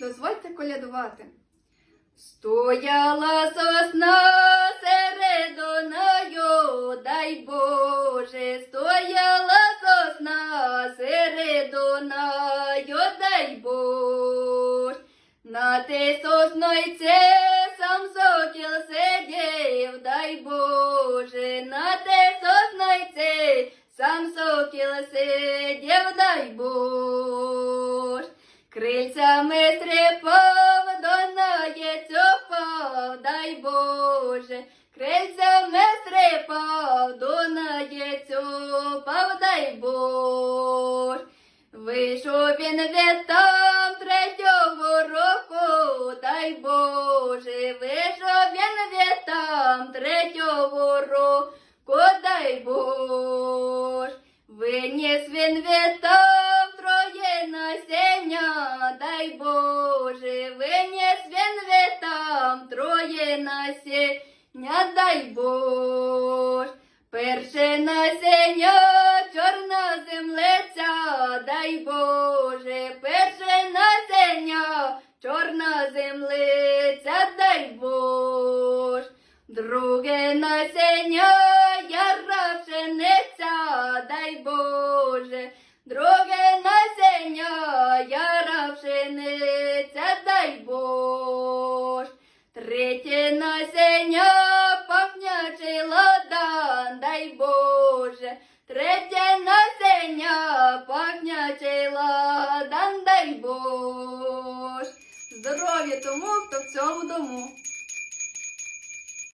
дозвольте колядувати. Стояла сосна середоною, дай Боже, стояла сосна середоною, дай Боже. На те соснойце сам сокіл сидів, дай Боже, на те соснойце сам сокіл сидів, дай Боже. Крильцями стрипав, до наєць дай Боже. Крильцями стрипав, до наєць опав, дай Боже. Вийшов він від там третього року, дай Боже, вийшов він від там третього насіння, дай Боже. Перше насіння, чорна землиця, дай Боже, перше насіння, чорна землиця, дай Боже. Друге насіння, яра пшениця, дай Боже. Друге насіння, яра пшениця, дай Боже. Третє насення пахнячий ладан, дай Боже. Третє насення пахнячий дан, дай Боже. Здоров'я тому, хто в цьому дому.